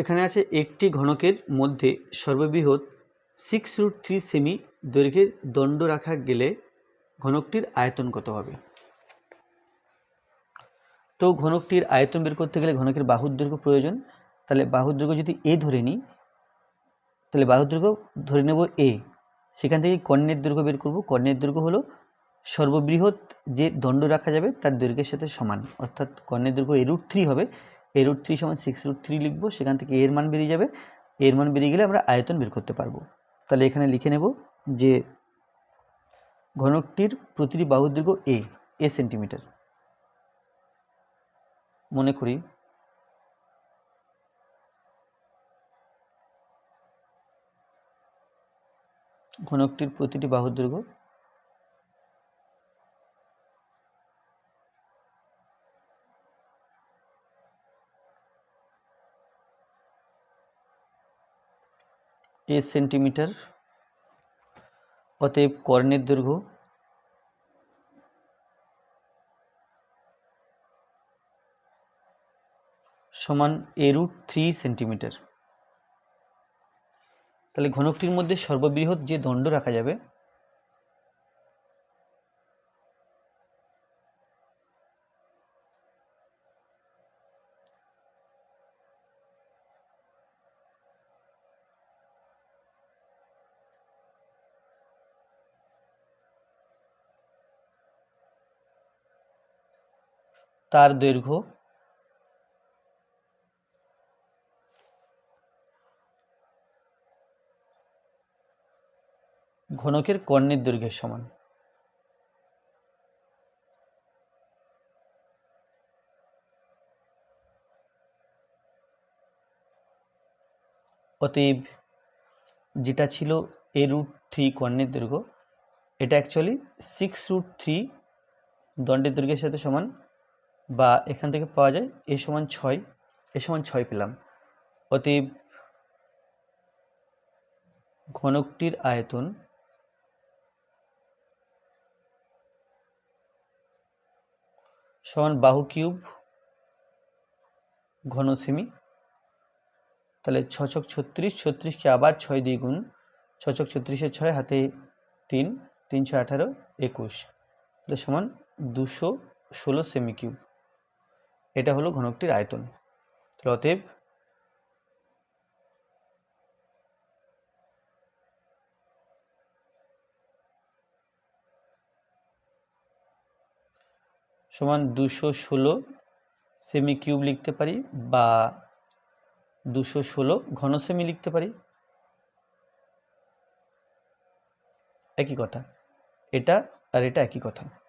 এখানে আছে একটি ঘনকের মধ্যে সর্ববৃহৎ সিক্স রুট থ্রি সেমি দৈর্ঘ্যের দণ্ড রাখা গেলে ঘনকটির আয়তন কত হবে? তো ঘনকটির আয়তন বের করতে গেলে ঘনকের বাহুর দৈর্ঘ্য প্রয়োজন। তাহলে বাহুর দৈর্ঘ্য যদি এ ধরে নিই, তাহলে বাহুর দৈর্ঘ্য ধরে নেব এ সেখান থেকে কর্ণের দৈর্ঘ্য বের করব। কর্ণের দৈর্ঘ্য হলো সর্ববৃহৎ যে দণ্ড রাখা যাবে, তার দৈর্ঘ্যের সাথে সমান। অর্থাৎ কর্ণের দৈর্ঘ্য এ রুট থ্রি হবে। এ রুট থ্রি সমান সিক্স রুট থ্রি লিখব, সেখান থেকে এর মান বেরিয়ে যাবে। এর মান বেরিয়ে গেলে আমরা আয়তন বের করতে পারব। তাহলে এখানে লিখে নেব যে ঘনকটির প্রতিটি বাহুর দৈর্ঘ্য এ এ সেন্টিমিটার মনে করি। ঘনকটির প্রতিটি বাহুর দৈর্ঘ্য এ সেন্টিমিটার, অতএব কর্ণের দৈর্ঘ্য সমান এ রুট থ্রি সেন্টিমিটার। তাহলে ঘনকটির মধ্যে সর্ববৃহৎ যে দণ্ড রাখা যাবে তার দৈর্ঘ্য ঘনকের কর্ণের দৈর্ঘ্যের সমান। অতএব যেটা ছিল এ রুট থ্রি কর্ণের দৈর্ঘ্য, এটা অ্যাকচুয়ালি সিক্স রুট থ্রি দণ্ডের দৈর্ঘ্যের সাথে সমান। বা এখান থেকে পাওয়া যায় এ সমান ছয়, এ সমান ছয় পেলাম। অতীব ঘনকটির আয়তন সমান বাহু কিউব ঘন সেমি তাহলে ছ ছক ছত্রিশ, ছত্রিশকে আবার ছয় দিয়ে গুণ ছ ছক ছত্রিশের ছয়, হাতে তিন তিন ছয় আঠারো, একুশ। তাহলে সমান দুশো ষোলো সেমি কিউব। এটা হলো ঘনকটির আয়তন। অতএব সমান দুশো ষোলো সেমি কিউব লিখতে পারি বা দুশো ষোলো ঘন সেমি লিখতে পারি। একই কথা। এটা আর এটা একই কথা।